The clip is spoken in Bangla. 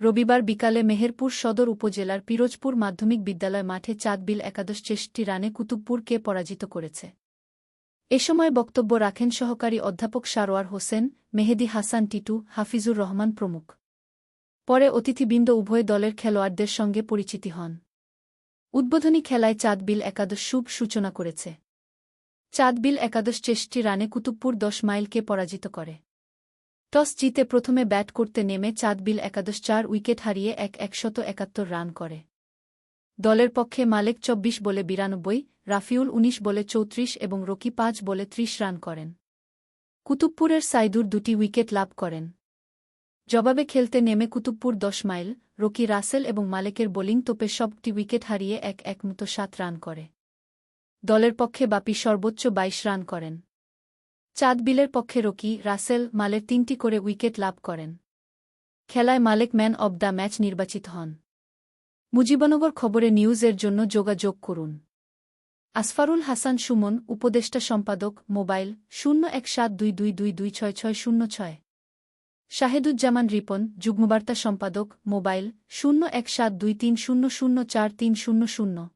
রবিবার বিকালে মেহেরপুর সদর উপজেলার পিরোজপুর মাধ্যমিক বিদ্যালয় মাঠে চাঁদবিল একাদশ চেষ্টি রানে কুতুবপুরকে পরাজিত করেছে। এ সময় বক্তব্য রাখেন সহকারী অধ্যাপক সারোয়ার হোসেন, মেহেদি হাসান টিটু, হাফিজুর রহমান প্রমুখ। পরে অতিথিবৃন্দ উভয় দলের খেলোয়াড়দের সঙ্গে পরিচিতি হন। উদ্বোধনী খেলায় চাঁদবিল একাদশ শুভ সূচনা করেছে। চাঁদবিল একাদশ চেষ্টি রানে কুতুবপুর দশ মাইলকে পরাজিত করে। টস জিতে প্রথমে ব্যাট করতে নেমে চাঁদবিল একাদশ চার উইকেট হারিয়ে এক একশত একাত্তর রান করে। দলের পক্ষে মালেক চব্বিশ বলে বিরানব্বই, রাফিউল ১৯ বলে চৌত্রিশ এবং রকি পাঁচ বলে ত্রিশ রান করেন। কুতুবপুরের সাইদুর দুটি উইকেট লাভ করেন। জবাবে খেলতে নেমে কুতুবপুর দশ মাইল, রকি রাসেল এবং মালেকের বোলিং তোপে সবটি উইকেট হারিয়ে এক একমতো সাত রান করে। দলের পক্ষে বাপি সর্বোচ্চ ২২ রান করেন। চাঁদবিলের পক্ষে রকি রাসেল মালের তিনটি করে উইকেট লাভ করেন। খেলায় Malek man of the match নির্বাচিত হন। মুজিবনগর খবরে নিউজের জন্য যোগাযোগ করুন। আসফারুল হাসান সুমন, উপদেষ্টা সম্পাদক, মোবাইল শূন্য এক সাত দুই দুই দুই দুই ছয় ছয় শূন্য ছয়। শাহেদুজ্জামান রিপন, যুগ্মবার্তা সম্পাদক, মোবাইল শূন্য এক সাত দুই তিন শূন্য শূন্য চার তিন শূন্য শূন্য।